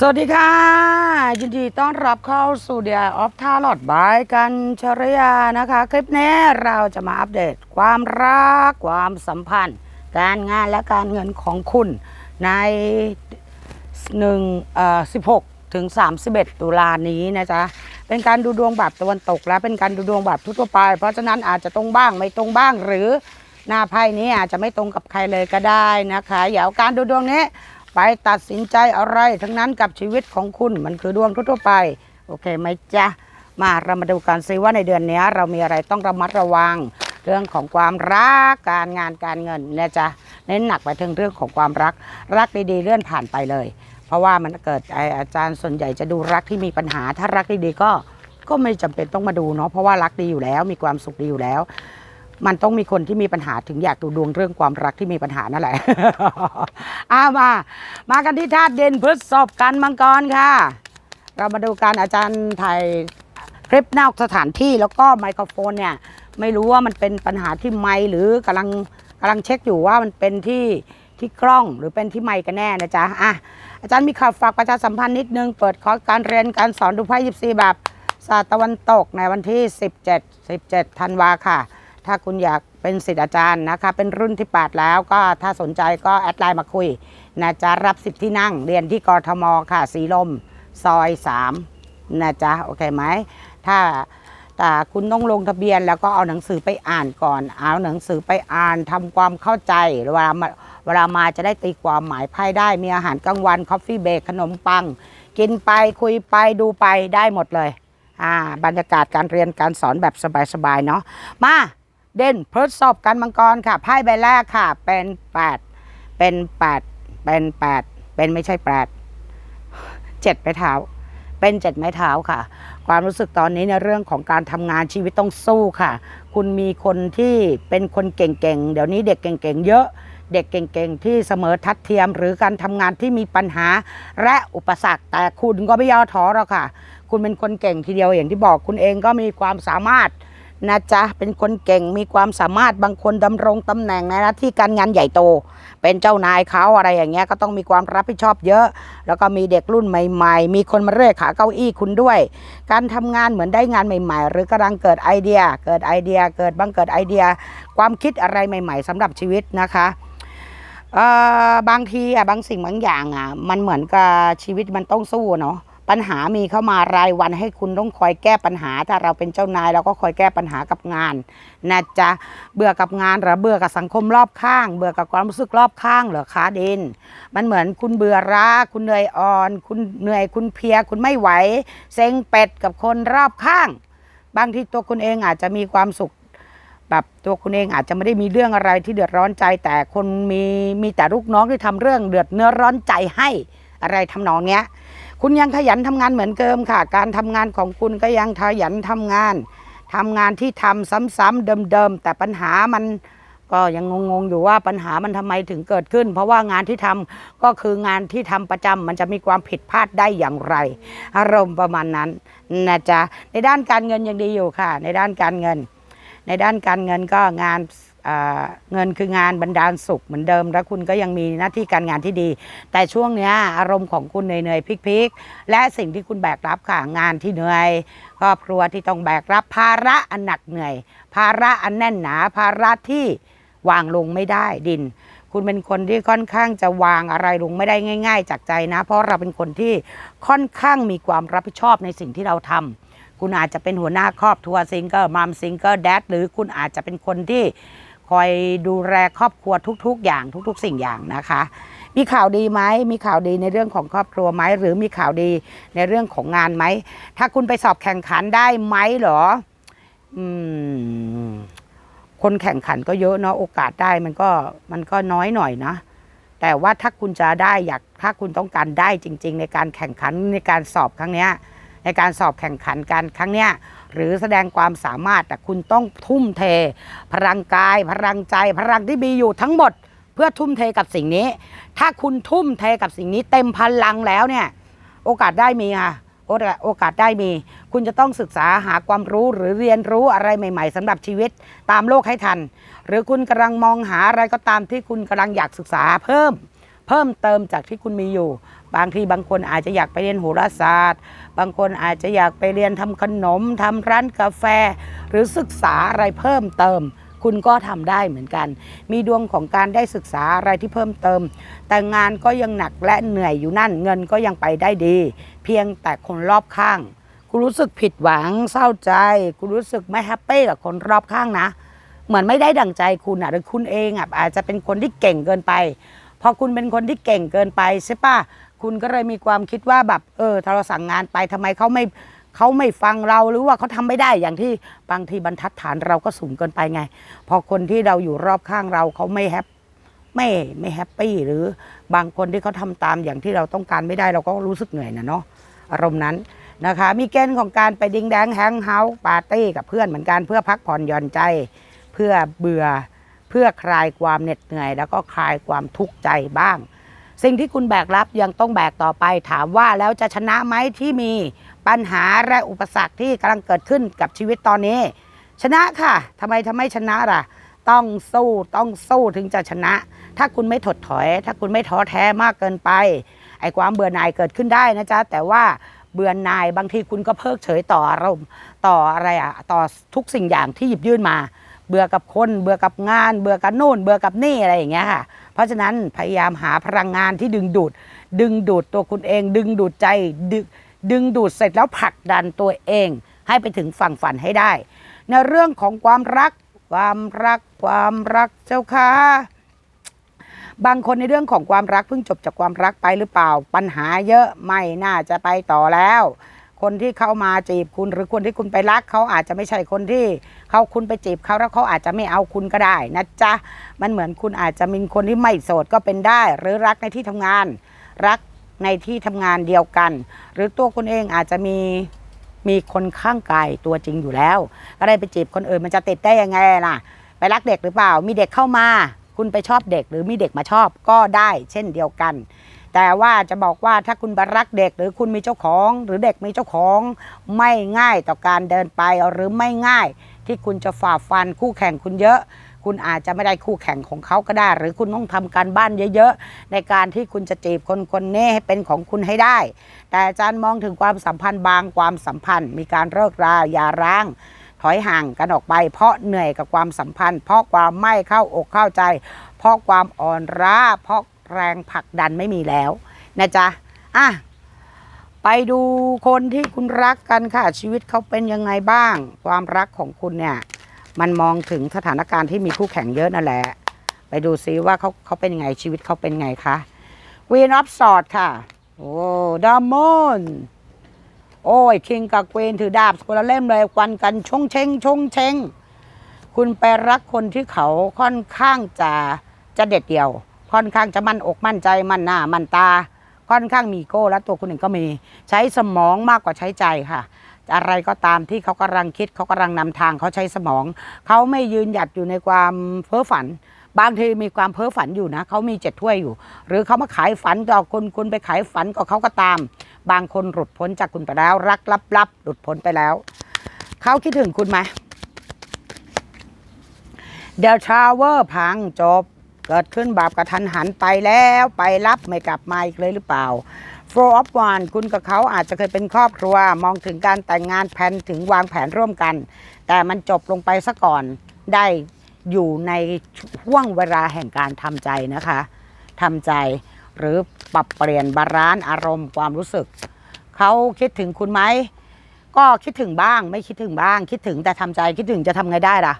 สวัสดีค่ะ ยินดีต้อนรับเข้าสู่เดียออฟทาลอดบายกันชรยานะคะ คลิปนี้เราจะมาอัปเดตความรักความสัมพันธ์ การงานและการเงินของคุณในหนึ่งเอ่อ16 ถึง 31 ตุลานี้นะจ๊ะ เป็นการดูดวงแบบตะวันตกและเป็นการดูดวงแบบทั่วไป เพราะฉะนั้นอาจจะตรงบ้างไม่ตรงบ้างหรือหน้าไพ่นี้อาจจะไม่ตรงกับใครเลยก็ได้นะคะอย่าเอาการดูดวงนี้ ไปตัดสินใจอะไรทั้งนั้นกับชีวิตของคุณมันคือดวงทั่วๆไป โอเคไหมจ๊ะ มาเรามาดูกันซิว่าในเดือนนี้เรามีอะไรต้องระมัดระวัง เรื่องของความรักการงานการเงินนะจ๊ะเน้นหนักไปถึงเรื่องของความรัก รักดีๆเลื่อนผ่านไปเลย เพราะว่ามันเกิดอาจารย์ส่วนใหญ่จะดูรักที่มีปัญหา ถ้ารักดีๆก็ก็ไม่จำเป็นต้องมาดูเนาะเพราะว่ารักดีอยู่แล้วมีความสุขดีอยู่แล้ว มันต้องมีคนที่มีปัญหาถึงอยากดูดวงเรื่องความรักที่มีปัญหานั่นแหละ อามา มากันที่ธาตุเด่นพฤษภกันมังกรค่ะ เรามาดูการอาจารย์ถ่ายคลิปนอกสถานที่แล้วก็ไมโครโฟนเนี่ย ไม่รู้ว่ามันเป็นปัญหาที่ไมหรือกำลังกำลังเช็คอยู่ว่ามันเป็นที่ที่กล้องหรือเป็นที่ไมกันแน่นะจ๊ะอะอาจารย์มีข่าวฝากประชาสัมพันธ์นิดนึง เปิดคอร์สการเรียนการสอนดูไพ่ยิปซีแบบศาสตร์ตะวันตกในวันที่ 17 17ธันวาค่ะ ถ้าคุณอยากเป็นศิษย์อาจารย์นะคะ เป็นรุ่นที่ 8 แล้วก็ถ้าสนใจก็แอดไลน์มาคุยนะจ๊ะรับสิทธิ์ที่นั่งเรียนที่กรทมค่ะ สีลม ซอย 3 นะจ๊ะ โอเคไหม ถ้าแต่คุณต้องลงทะเบียนแล้วก็เอาหนังสือไปอ่านก่อน เอาหนังสือไปอ่านทำความเข้าใจ เวลามาเวลามาจะได้ตีความหมายไพ่ได้ มีอาหารกลางวันคอฟฟี่เบรกขนมปัง กินไปคุยไปดูไปได้หมดเลย อ่า บรรยากาศการเรียนการสอนแบบสบายๆเนาะ มา เด่นพฤษภกันมังกรค่ะไพ่ใบแรกค่ะ เป็น8เป็น8เป็น8เป็นไม่ใช่8 7ไม้เท้า เป็นเจ็ดไม้เท้าค่ะ ความรู้สึกตอนนี้ในเรื่องของการทำงานชีวิตต้องสู้ค่ะ คุณมีคนที่เป็นคนเก่งๆ เดี๋ยวนี้เด็กเก่งๆ เยอะเด็กเก่งๆ ที่เสมอทัดเทียม หรือการทำงานที่มีปัญหาและอุปสรรค แต่คุณก็ไม่ย่อท้อหรอกค่ะ คุณเป็นคนเก่งทีเดียวอย่างที่บอกคุณเองก็มีความสามารถ นะจ๊ะเป็นคนเก่งมีความสามารถบางคนดำรงตำแหน่งในหน้าที่การงานใหญ่โต เป็นเจ้านายเขาอะไรอย่างเงี้ยก็ต้องมีความรับผิดชอบเยอะ แล้วก็มีเด็กรุ่นใหม่ ๆ มีคนมาเรื่อยขาเก้าอี้คุณด้วย การทำงานเหมือนได้งานใหม่ ๆ หรือกำลังเกิดไอเดีย เกิดไอเดีย เกิดบังเกิดไอเดีย ความคิดอะไรใหม่ ๆสำหรับชีวิตนะคะเอ่อบางทีอะบางสิ่งบางอย่างอะมันเหมือนกับชีวิตมันต้องสู้เนาะ ปัญหามีเข้ามารายวันให้คุณต้องคอยแก้ปัญหา ถ้าเราเป็นเจ้านายเราก็คอยแก้ปัญหากับงานนะจ๊ะเบื่อกับงานหรือเบื่อกับสังคมรอบข้าง เบื่อกับความรู้สึกรอบข้างเหรอคะเดนมันเหมือนคุณเบื่อร้าคุณเหนื่อยอ่อน คุณเหนื่อยคุณเพีย คุณไม่ไหวเซ็งเป็ดกับคนรอบข้าง บางทีตัวคุณเองอาจจะมีความสุขแบบตัวคุณเองอาจจะไม่ได้มีเรื่องอะไรที่เดือดร้อนใจ แต่คนมีมีแต่ลูกน้องที่ทำเรื่องเดือดเนื้อร้อนใจให้อะไรทำนองเนี้ย คุณยังขยันทำงานเหมือนเดิมค่ะ การทำงานของคุณก็ยังขยันทำงานทำงานที่ทำซ้ำๆเดิมๆแต่ปัญหามันก็ยังงงๆอยู่ว่าปัญหามันทำไมถึงเกิดขึ้น เพราะว่างานที่ทำก็คืองานที่ทำประจำมันจะมีความผิดพลาดได้อย่างไร อารมณ์ประมาณนั้นนะจ๊ะในด้านการเงินยังดีอยู่ค่ะ ในด้านการเงิน ในด้านการเงินก็งาน เงินคืองานบรรดาลสุขเหมือนเดิม แล้วคุณก็ยังมีหน้าที่การงานที่ดี แต่ช่วงนี้อารมณ์ของคุณเหนื่อยๆพลิกๆ และสิ่งที่คุณแบกรับค่ะงานที่เหนื่อยครอบครัวที่ต้องแบกรับภาระอันหนักเหนื่อย ภาระอันแน่นหนา ภาระที่วางลงไม่ได้ดิน คุณเป็นคนที่ค่อนข้างจะวางอะไรลงไม่ได้ง่าย ๆ จากใจนะ เพราะเราเป็นคนที่ค่อนข้างมีความรับผิดชอบในสิ่งที่เราทำคุณอาจจะเป็นหัวหน้าครอบครัวซิงเกิลมัมซิงเกิลแดดหรือคุณอาจจะเป็นคนที่ คอยดูแลครอบครัวทุก ๆ อย่างทุก ๆ สิ่งอย่างนะคะ มีข่าวดีไหมมีข่าวดีในเรื่องของครอบครัวไหมหรือมีข่าวดีในเรื่องของงานไหมถ้าคุณไปสอบแข่งขันได้ไหมเหรออืมคนแข่งขันก็เยอะเนาะโอกาสได้มันก็มันก็น้อยหน่อยนะแต่ว่าถ้าคุณจะได้อยากถ้าคุณต้องการได้จริง ๆ ในการแข่งขันในการสอบครั้งเนี้ย ในการสอบแข่งขันการครั้งเนี้ยหรือแสดงความสามารถแต่คุณต้องทุ่มเท พลังกาย พลังใจ พลังที่มีอยู่ทั้งหมด เพื่อทุ่มเทกับสิ่งนี้ ถ้าคุณทุ่มเทกับสิ่งนี้ เต็มพลังแล้วเนี่ย โอกาสได้มีค่ะโอกาสโอกาสได้มี คุณจะต้องศึกษาหาความรู้หรือเรียนรู้อะไรใหม่ ๆสำหรับชีวิตตามโลกให้ทัน หรือคุณกำลังมองหาอะไรก็ตามที่คุณกำลังอยากศึกษาเพิ่ม เพิ่มเติมจากที่คุณมีอยู่ บางทีบางคนอาจจะอยากไปเรียนโหราศาสตร์ บางคนอาจจะอยากไปเรียนทำขนมทำร้านกาแฟ หรือศึกษาอะไรเพิ่มเติม คุณก็ทำได้เหมือนกัน มีดวงของการได้ศึกษาอะไรที่เพิ่มเติม แต่งานก็ยังหนักและเหนื่อยอยู่นั่นเงินก็ยังไปได้ดี เพียงแต่คนรอบข้าง คุณรู้สึกผิดหวังเศร้าใจ คุณรู้สึกไม่แฮปปี้กับคนรอบข้างนะเหมือนไม่ได้ดั่งใจคุณอะหรือคุณเองอะอาจจะเป็นคนที่เก่งเกินไป อคุณเป็นคนที่เก่งเกินไปใช่ปะคุณก็เลยมีความคิดว่าแบบเออถ้าเราสั่งงานไปทำไมเขาไม่เขาไม่ฟังเราหรือว่าเขาทำไม่ได้อย่างที่บางทีบรรทัดฐานเราก็สูงเกินไปไง พอคนที่เราอยู่รอบข้างเราเขาไม่แฮปไม่ไม่แฮปปี้หรือบางคนที่เขาทำตามอย่างที่เราต้องการไม่ได้เราก็รู้สึกเหนื่อยนะเนาะอารมณ์นั้นนะคะ มีเกณฑ์ของการไปดิงแดงแฮงเฮาส์ปาร์ตี้กับเพื่อนเหมือนกันเพื่อพักผ่อนหย่อนใจ เพื่อเบื่อ เพื่อคลายความเหน็ดเหนื่อย แล้วก็คลายความทุกข์ใจบ้าง สิ่งที่คุณแบกรับยังต้องแบกต่อไป ถามว่าแล้วจะชนะไหมที่มีปัญหาและอุปสรรคที่กำลังเกิดขึ้นกับชีวิตตอนนี้ ชนะค่ะทำไมทำไมชนะล่ะ ต้องสู้ต้องสู้ถึงจะชนะ ถ้าคุณไม่ถดถอย ถ้าคุณไม่ท้อแท้มากเกินไปไอ้ความเบื่อหน่ายเกิดขึ้นได้นะจ๊ะแต่ว่าเบื่อหน่ายบางทีคุณก็เพิกเฉยต่ออารมณ์ต่ออะไรอะต่อทุกสิ่งอย่างที่หยิบยื่นมา เบื่อกับคน เบื่อกับงาน เบื่อกับโน่น เบื่อกับนี่อะไรอย่างเงี้ยค่ะ เพราะฉะนั้นพยายามหาพลังงานที่ดึงดูด ดึงดูดตัวคุณเอง ดึงดูดใจดึงดึงดูดเสร็จแล้วผลักดันตัวเอง ให้ไปถึงฝั่งฝันให้ได้ ในเรื่องของความรัก ความรัก ความรักเจ้าค่ะบางคนในเรื่องของความรักเพิ่งจบจากความรักไปหรือเปล่า ปัญหาเยอะไม่น่าจะไปต่อแล้ว คนที่เข้ามาจีบคุณหรือคนที่คุณไปรักเขาอาจจะไม่ใช่คนที่เขาคุณไปจีบเขาแล้วเขาอาจจะไม่เอาคุณก็ได้นะจ๊ะมันเหมือนคุณอาจจะมีคนที่ไม่โสดก็เป็นได้ หรือรักในที่ทำงาน รักในที่ทำงานเดียวกัน หรือตัวคุณเองอาจจะมีมีคนข้างกายตัวจริงอยู่แล้วก็ได้ไปจีบคนอื่นมันจะติดได้ยังไงล่ะ ไปรักเด็กหรือเปล่า มีเด็กเข้ามา คุณไปชอบเด็กหรือมีเด็กมาชอบก็ได้เช่นเดียวกัน แต่ว่าจะบอกว่าถ้าคุณไปรักเด็กหรือคุณมีเจ้าของ หรือเด็กมีเจ้าของไม่ง่ายต่อการเดินไปหรือไม่ง่าย ที่คุณจะฝ่าฟันคู่แข่งคุณเยอะ คุณอาจจะไม่ได้คู่แข่งของเขาก็ได้ หรือคุณต้องทำการบ้านเยอะๆ ในการที่คุณจะจีบคนคนนี้ให้เป็นของคุณให้ได้ แต่อาจารย์มองถึงความสัมพันธ์บางความสัมพันธ์ มีการเลิกราอย่าร้างถอยห่างกันออกไป เพราะเหนื่อยกับความสัมพันธ์ เพราะความไม่เข้าอกเข้าใจ เพราะความอ่อนล้าเพราะ แรงผลักดันไม่มีแล้วนะจ๊ะอะไปดูคนที่คุณรักกันค่ะ ชีวิตเขาเป็นยังไงบ้าง ความรักของคุณเนี่ย มันมองถึงสถานการณ์ที่มีคู่แข่งเยอะนั่นแหละ ไปดูซิว่าเขาเขาเป็นยังไงชีวิตเขาเป็นไงคะ Queen of Swords ค่ะ โอ้ดามอนโอ้ยคิงกับ Queen ถือดาบคนละเล่มเลยควันกันชงเชงชงเชงคุณไปรักคนที่เขาค่อนข้างจะจะเด็ดเดี่ยว ค่อนข้างจะมั่นอกมั่นใจมั่นหน้ามั่นตา ค่อนข้างมีโก้และตัวคุณเองก็มี ใช้สมองมากกว่าใช้ใจค่ะ อะไรก็ตามที่เขากำลังคิดเขากำลังนำทางเขาใช้สมอง เขาไม่ยืนหยัดอยู่ในความเพ้อฝันบางทีมีความเพ้อฝันอยู่นะเขามีเจ็ดถ้วยอยู่ หรือเขามาขายฝันต่อคุณคุณไปขายฝันกับเขาก็ตาม บางคนหลุดพ้นจากคุณไปแล้ว รักลับๆหลุดพ้นไปแล้ว เขาคิดถึงคุณไหมเดลทาวเวอร์พังจบ เกิดขึ้นแบบกระทันหันไปแล้วไปรับไม่กลับมาอีกเลยหรือเปล่า Flow of One คุณกับเขาอาจจะเคยเป็นครอบครัว มองถึงการแต่งงานแผนถึงวางแผนร่วมกัน แต่มันจบลงไปซะก่อนได้อยู่ในช่วงเวลาแห่งการทำใจนะคะทำใจหรือปรับเปลี่ยนบาลานซ์อารมณ์ความรู้สึก เขาคิดถึงคุณไหมก็คิดถึงบ้าง ไม่คิดถึงบ้าง คิดถึงแต่ทำใจคิดถึงจะทำไงได้ล่ะ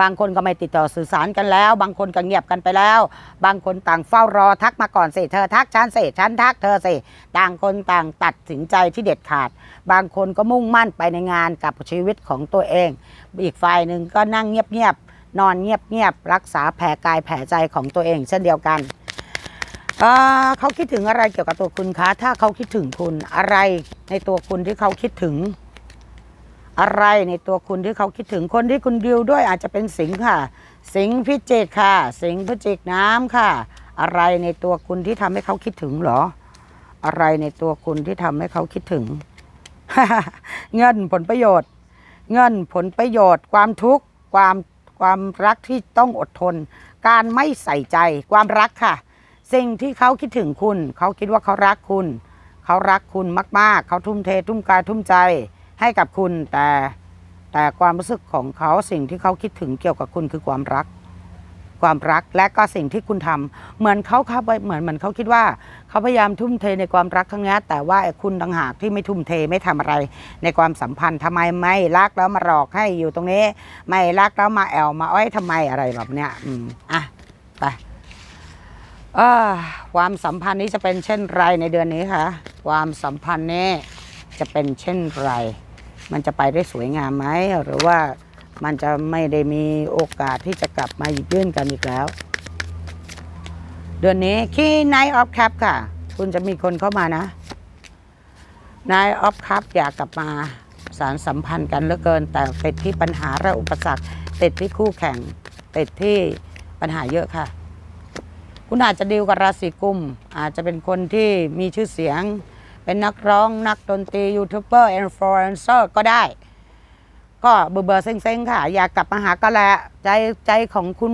บางคนก็ไม่ติดต่อสื่อสารกันแล้ว บางคนก็เงียบกันไปแล้ว บางคนต่างเฝ้ารอทักมาก่อนสิเธอทักฉันสิฉันทักเธอสิต่างคนต่างตัดสินใจที่เด็ดขาด บางคนก็มุ่งมั่นไปในงานกับชีวิตของตัวเอง อีกฝ่ายหนึ่งก็นั่งเงียบๆนอนเงียบๆรักษาแผลกายแผลใจของตัวเองเช่นเดียวกันเเขาคิดถึงอะไรเกี่ยวกับตัวคุณคะ ถ้าเขาคิดถึงคุณอะไรในตัวคุณที่เขาคิดถึง อะไรในตัวคุณที่เขาคิดถึงคนที่คุณดิวด้วยอาจจะเป็นสิงห์ค่ะ สิงพิจิกค่ะ สิงพิจิกน้ำค่ะ อะไรในตัวคุณที่ทำให้เขาคิดถึงเหรอ อะไรในตัวคุณที่ทำให้เขาคิดถึง เงินผลประโยชน์ เงินผลประโยชน์ ความทุกข์ความความรักที่ต้องอดทน การไม่ใส่ใจ ความรักค่ะ สิ่งที่เขาคิดถึงคุณ เขาคิดว่าเขารักคุณ เขารักคุณมาก ๆ เขาทุ่มเททุ่มกายทุ่มใจ ให้กับคุณแต่แต่ความรู้สึกของเขาสิ่งที่เขาคิดถึงเกี่ยวกับคุณคือความรัก ความรักและก็สิ่งที่คุณทำเหมือนเขาครับเหมือนเหมือนเขาคิดว่า เขาพยายามทุ่มเทในความรักครั้งนี้แต่ว่าคุณต่างหากที่ไม่ทุ่มเทไม่ทำอะไร ในความสัมพันธ์ทำไมไม่รักแล้วมาหลอกให้อยู่ตรงนี้ ไม่รักแล้วมาแอวมาอ้อยทำไมอะไรแบบเนี้ยอืมอะไปความสัมพันธ์นี้จะเป็นเช่นไรในเดือนนี้คะความสัมพันธ์นี้จะเป็นเช่นไร มันจะไปได้สวยงามไหมหรือว่ามันจะไม่ได้มีโอกาสที่จะกลับมาหยิบยื่นกันอีกแล้ว เดือนนี้คีย์ Night of Cup ค่ะ คุณจะมีคนเข้ามานะ Night of Cup อยากกลับมาสารสัมพันธ์กันเหลือเกิน แต่ติดที่ปัญหาและอุปสรรคติดที่คู่แข่งติดที่ปัญหาเยอะค่ะ คุณอาจจะดีลกับราศีกุม อาจจะเป็นคนที่มีชื่อเสียง เป็นนักร้องนักดนตรียูทูบเบอร์อินฟลูเอนเซอร์ก็ได้ ก็เบอร์เบอร์เซ็งๆ ค่ะ อยากกลับมาหากันแหละใจใจของคุณ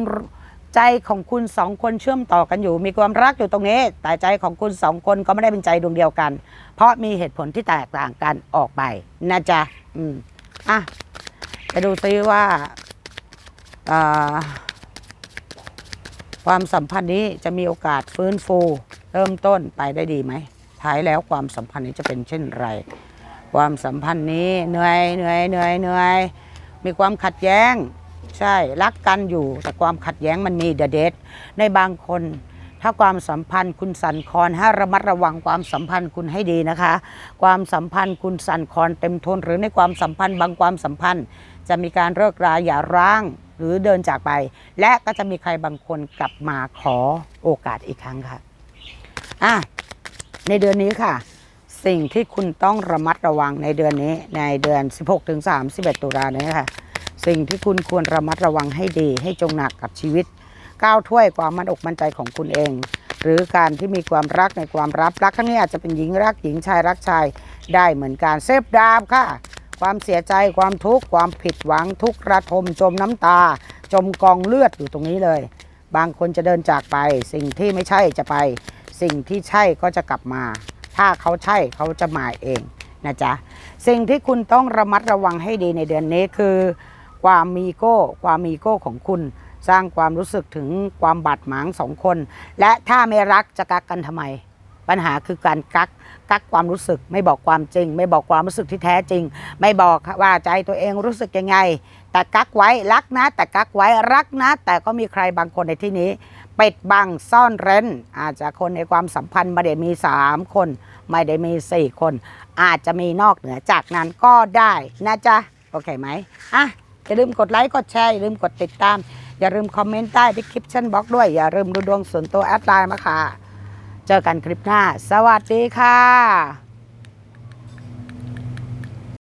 ใจของคุณสองคนเชื่อมต่อกันอยู่ มีความรักอยู่ตรงนี้ แต่ใจของคุณสองคนก็ไม่ได้เป็นใจดวงเดียวกัน เพราะมีเหตุผลที่แตกต่างกันออกไปนะจ๊ะอืมอะไปดูซิว่าความสัมพันธ์นี้จะมีโอกาสฟื้นฟู เริ่มต้นไปได้ดีไหม ท้ายแล้วความสัมพันธ์นี้จะเป็นเช่นไร ความสัมพันธ์นี้เหนื่อยเหนื่อยเหนื่อยเหนื่อยมีความขัดแย้ง ใช่รักกันอยู่ แต่ความขัดแย้งมันมีเดเดตในบางคน ถ้าความสัมพันธ์คุณสั่นคลอนให้ระมัดระวังความสัมพันธ์คุณให้ดีนะคะ ความสัมพันธ์คุณสั่นคลอนเต็มทน หรือในความสัมพันธ์บางความสัมพันธ์ จะมีการเลิกราอย่าร้างหรือเดินจากไป และก็จะมีใครบางคนกลับมาขอโอกาสอีกครั้งค่ะอะ ในเดือนนี้ค่ะ สิ่งที่คุณต้องระมัดระวังในเดือนนี้ ในเดือน 16ถึง31 ตุลานี้ค่ะ สิ่งที่คุณควรระมัดระวังให้ดี ให้จงหนักกับชีวิต ก้าวถ้วยความมั่นอกมั่นใจของคุณเอง หรือการที่มีความรักในความรับรักครั้งนี้อาจจะเป็นหญิงรักหญิงชายรักชายได้เหมือนกันเซฟดาบค่ะ ความเสียใจความทุกข์ความผิดหวังทุกข์ระทมจมน้ำตา จมกองเลือดอยู่ตรงนี้เลย บางคนจะเดินจากไป สิ่งที่ไม่ใช่จะไป สิ่งที่ใช่ก็จะกลับมา ถ้าเขาใช่เขาจะมาเองนะจ๊ะสิ่งที่คุณต้องระมัดระวังให้ดีในเดือนนี้คือ ความมีโก้ ความมีโก้ของคุณ สร้างความรู้สึกถึงความบาดหมางสองคน และถ้าไม่รักจะกักกันทำไม ปัญหาคือการกักกักความรู้สึก ไม่บอกความจริง ไม่บอกความรู้สึกที่แท้จริง ไม่บอกว่าใจตัวเองรู้สึกยังไง แต่กักไว้รักนะ แต่กักไว้รักนะ แต่ก็มีใครบางคนในที่นี้ปิดบังซ่อนเร้น อาจจะคนในความสัมพันธ์ไม่ได้มี 3 คน ไม่ได้มี 4 คน อาจจะมีนอกเหนือจากนั้นก็ได้นะจ๊ะ โอเคไหมอะอย่าลืมกดไลค์กดแชร์อย่าลืมกดติดตาม อย่าลืมคอมเมนต์ใต้ที่คลิปชั่นบล็อกด้วย อย่าลืมดูดวงส่วนตัวแอดไลน์มาค่ะ เจอกันคลิปหน้า สวัสดีค่ะ